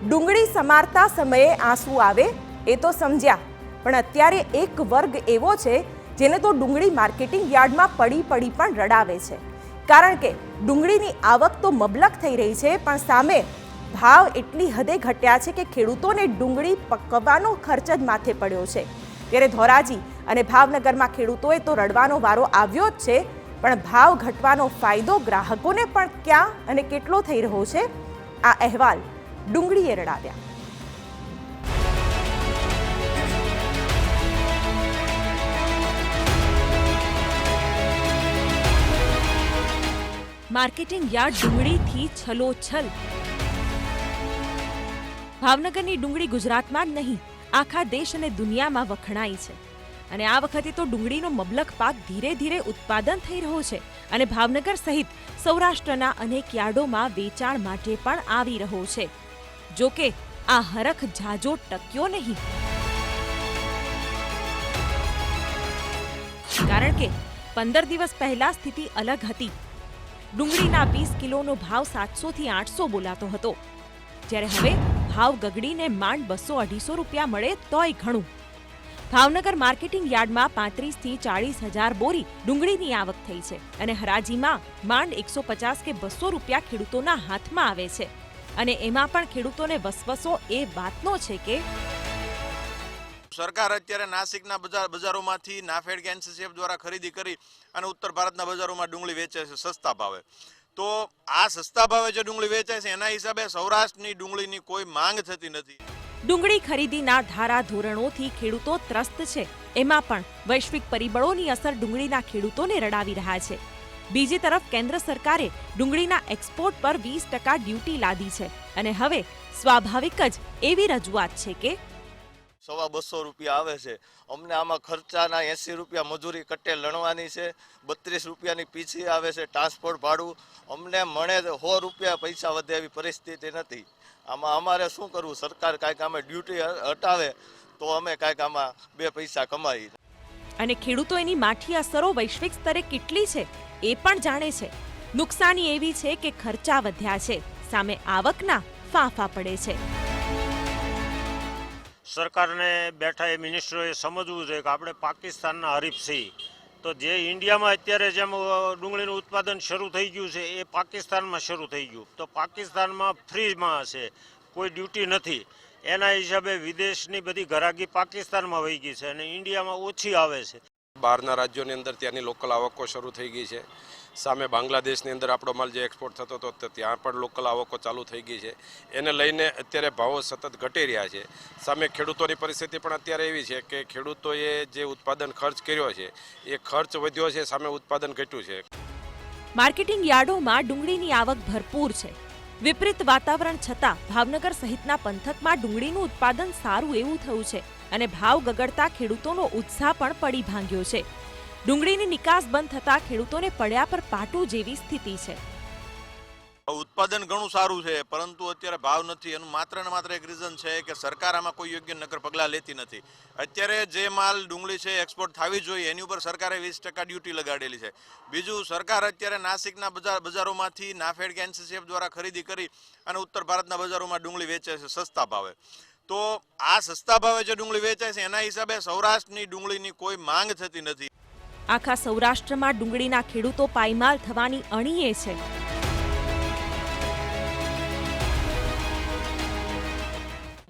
ડુંગળી સમારતા સમયે આંસુ આવે એ તો સમજ્યા. પણ અત્યારે એક વર્ગ એવો છે જેને તો ડુંગળી માર્કેટિંગ યાર્ડમાં પડી પડી પણ રડાવે છે. કારણ કે ડુંગળીની આવક તો મબલક થઈ રહી છે, પણ સામે ભાવ એટલી હદે ઘટ્યા છે કે ખેડૂતોને ડુંગળી પકવવાનો ખર્ચ જ માથે પડ્યો છે. ત્યારે ધોરાજી અને ભાવનગરમાં ખેડૂતોએ તો રડવાનો વારો આવ્યો જ છે, પણ ભાવ ઘટવાનો ફાયદો ગ્રાહકોને પણ ક્યાં અને કેટલો થઈ રહ્યો છે? આ અહેવાલ ડુંગળીએ રડાવ્યા માર્કેટિંગ યાર્ડ ડુંગળીથી છલોછલ. ભાવનગરની ડુંગળી ગુજરાતમાં જ નહીં, આખા દેશ અને દુનિયામાં વખણાય છે. અને આ વખતે તો ડુંગળીનો મબલક પાક ધીરે ધીરે ઉત્પાદન થઈ રહ્યો છે અને ભાવનગર સહિત સૌરાષ્ટ્રના અનેક યાર્ડોમાં વેચાણ માટે પણ આવી રહ્યો છે. જો કે આ હરખ જાજો ટક્યો નહીં. કારણ કે પંદર દિવસ પહેલા સ્થિતિ અલગ હતી. ડુંગળીના વીસ કિલોનો ભાવ સાતસો થી આઠસો બોલાતો હતો. જ્યારે હવે ભાવ ગગડીને માંડ બસો અઢીસો રૂપિયા મળે તોય ઘણું. ભાવનગર માર્કેટિંગ યાર્ડમાં પાંત્રીસથી ચાળીસ હજાર બોરી ડુંગળીની આવક થઈ છે અને હરાજીમાં માંડ એકસો પચાસ કે બસો રૂપિયા ખેડૂતોના હાથમાં આવે છે. અને એમાં પણ ખેડૂતોને વસવસો એ વાતનો છે કે સરકાર અત્યારે નાસિકના બજાર બજારોમાંથી નાફેડ કે એનસીસીએફ દ્વારા ખરીદી કરી અને ઉત્તર ભારતના બજારોમાં ડુંગળી વેચે છે સસ્તા ભાવે. તો આ સસ્તા ભાવે જે ડુંગળી વેચાય છે એના હિસાબે સૌરાષ્ટ્રની ડુંગળીની કોઈ માંગ થતી નથી. ડુંગળી ખરીદીના ધારા ધોરણોથી ખેડૂતો ત્રસ્ત છે. એમાં પણ વૈશ્વિક પરિબળોની અસર ડુંગળીના ખેડૂતોને રડાવી રહ્યા છે. બીજી તરફ કેન્દ્ર સરકારે ડુંગળીના એક્સપોર્ટ પર વીસ ટકા ડ્યુટી લાદી છે. અને હવે સ્વાભાવિક જ એવી રજૂઆત છે કે સવા બસો રૂપિયા આવે છે. અમને આમાં ખર્ચાના એંસી રૂપિયા મજૂરી કટ્ટે લણવાની છે. બત્રીસ રૂપિયાની પીછી આવે છે ટ્રાન્સપોર્ટ ભાડું. અમને મળે સો રૂપિયા પૈસા વધે એવી પરિસ્થિતિ નથી. આમાં અમારે શું કરવું? સરકાર કાંઈક અમે ડ્યુટી હટાવે તો અમે કાંઈક આમાં બે પૈસા કમાઈએ અને ખેડૂતો એની માઠી અસરો વૈશ્વિક સ્તરે કેટલી છે એ પણ જાણે છે. નુકસાની એવી છે કે ખર્ચા વધ્યા છે, સામે આવકના ફાંફા પડે છે. સરકારને બેઠા એ મિનિસ્ટરોએ સમજવું જોઈએ કે આપણે પાકિસ્તાનના હરીફ છીએ. તો જે ઇન્ડિયામાં અત્યારે જેમ ડુંગળીનું ઉત્પાદન શરૂ થઈ ગયું છે, એ પાકિસ્તાનમાં શરૂ થઈ ગયું. તો પાકિસ્તાનમાં ફ્રીમાં હશે કોઈ ડ્યુટી નથી. એના હિસાબે વિદેશની બધી ઘરાકી પાકિસ્તાનમાં વહી ગઈ છે અને ઇન્ડિયામાં ઓછી આવે છે. બહારના રાજ્યોની અંદર ત્યાંની લોકલ આવકો શરૂ થઈ ગઈ છે. સામે બાંગ્લાદેશની અંદર આપણો માલ જે એક્સપોર્ટ થતો હતો તો ત્યાં પણ લોકલ આવકો ચાલુ થઈ ગઈ છે. એને લઈને અત્યારે ભાવો સતત ઘટી રહ્યા છે. સામે ખેડૂતોની પરિસ્થિતિ પણ અત્યારે એવી છે કે ખેડૂતોએ જે ઉત્પાદન ખર્ચ કર્યો છે એ ખર્ચ વધ્યો છે સામે ઉત્પાદન ઘટ્યું છે. માર્કેટિંગ યાર્ડોમાં ડુંગળીની આવક ભરપૂર છે. વિપરીત વાતાવરણ છતાં ભાવનગર સહિતના પંથકમાં ડુંગળીનું ઉત્પાદન સારું એવું થયું છે અને ભાવ ગગડતા ખેડૂતોનો ઉત્સાહ પણ પડી ભાંગ્યો છે. ડુંગળીની નિકાસ બંધ થતા ખેડૂતોને પડ્યા પર પાટું જેવી સ્થિતિ છે. ઉત્પાદન ઘણું સારું છે, પરંતુ અત્યારે ભાવ નથી. એનું માત્ર ને માત્ર એક રીઝન છે કે સરકાર આમાં કોઈ યોગ્ય નગર પગલાં લેતી નથી. અત્યારે જે માલ ડુંગળી છે એક્સપોર્ટ થવી જોઈએ, એની ઉપર સરકારે વીસ ટકા ડ્યુટી લગાડેલી છે. બીજું, સરકાર અત્યારે નાસિકના બજાર, બજારોમાંથી નાફેડ કે એનસીસીએફ દ્વારા ખરીદી કરી અને ઉત્તર ભારતના બજારોમાં ડુંગળી વેચે છે, સસ્તા ભાવે. તો આ સસ્તા ભાવે જે ડુંગળી વેચાય છે, એના હિસાબે સૌરાષ્ટ્રની ડુંગળીની કોઈ માંગ થતી નથી. આખા સૌરાષ્ટ્રમાં ડુંગળીના ખેડૂતો પાયમાલ થવાની અણીએ છે.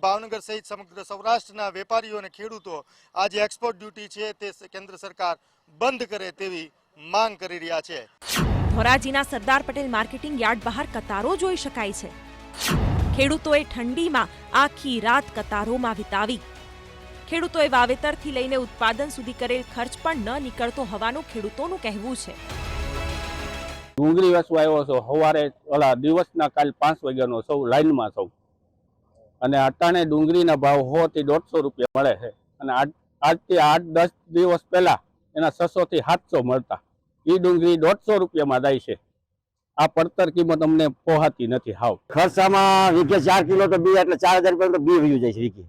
ભાવનગર સહિત સમગ્ર સૌરાષ્ટ્રના વેપારીઓ અને ખેડૂતો આજે એક્સપોર્ટ ડ્યુટી છે તે કેન્દ્ર સરકાર બંધ કરે તેવી માંગ કરી રહ્યા છે. ધોરાજીના સરદાર પટેલ માર્કેટિંગ યાર્ડ બહાર કતારો જોઈ શકાય છે. ખેડૂતોએ ઠંડીમાં આખી રાત કતારોમાં વિતાવી. ખેડૂતોએ વાવેતરથી લઈને ઉત્પાદન સુધી કરેલ ખર્ચ પણ ન નીકળતો હોવાનું ખેડૂતોનું કહેવું છે. ડુંગળી વેચવા આવ્યો છો. સવારે ઓલા દિવસના કાલ પાંચ વાગ્યાનો સૌ લાઈનમાં સૌ. અને અટાણે ડુંગળીના ભાવ સો થી દોઢસો રૂપિયા મળે છે. અને આજ- આજથી આઠ, દસ દિવસ પહેલા એના છસો થી સાતસો મળતા. એ ડુંગળી દોઢસો રૂપિયામાં જાય છે. આ પડતર કિંમત અમને પોહાતી નથી હાવ. ખર્ચામાં વીઘે ચાર કિલો તો બી એટલે ચાર હજાર રૂપિયા તો બી વયું જાય છે વીઘે.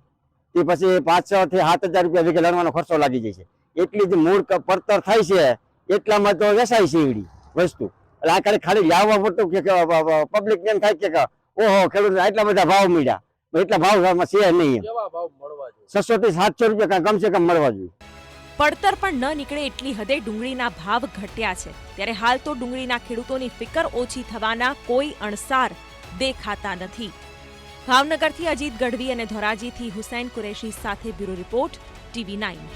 તે પછી પાંચ છ થી સાત હજાર રૂપિયા વીઘે લણવાનો ખર્ચો લાગી જાય છે. એટલી જ મૂળ પડતર થાય છે, એટલામાં તો વેસાય છે એવડી વસ્તુ. એટલે આ ખાલી લાવવા પડતું કે પબ્લિક એમ થાય કે ઓહો ખેડૂત આટલા બધા ભાવ મળ્યા. એટલા ભાવ છે નહીં કેવા ભાવ મળવા જોઈએ? છસો થી સાતસો રૂપિયા કમસે કમ મળવા જોઈએ. પડતર પણ ન નીકળે એટલી હદે ડુંગળીના ભાવ ઘટ્યા છે. ત્યારે હાલ તો ડુંગળીના ખેડૂતોની ફિકર ઓછી થવાના કોઈ અણસાર દેખાતા નથી. ભાવનગરથી અજીત ગઢવી અને ધોરાજીથી હુસૈન કુરેશી સાથે બ્યુરો રિપોર્ટ ટીવી નાઇન.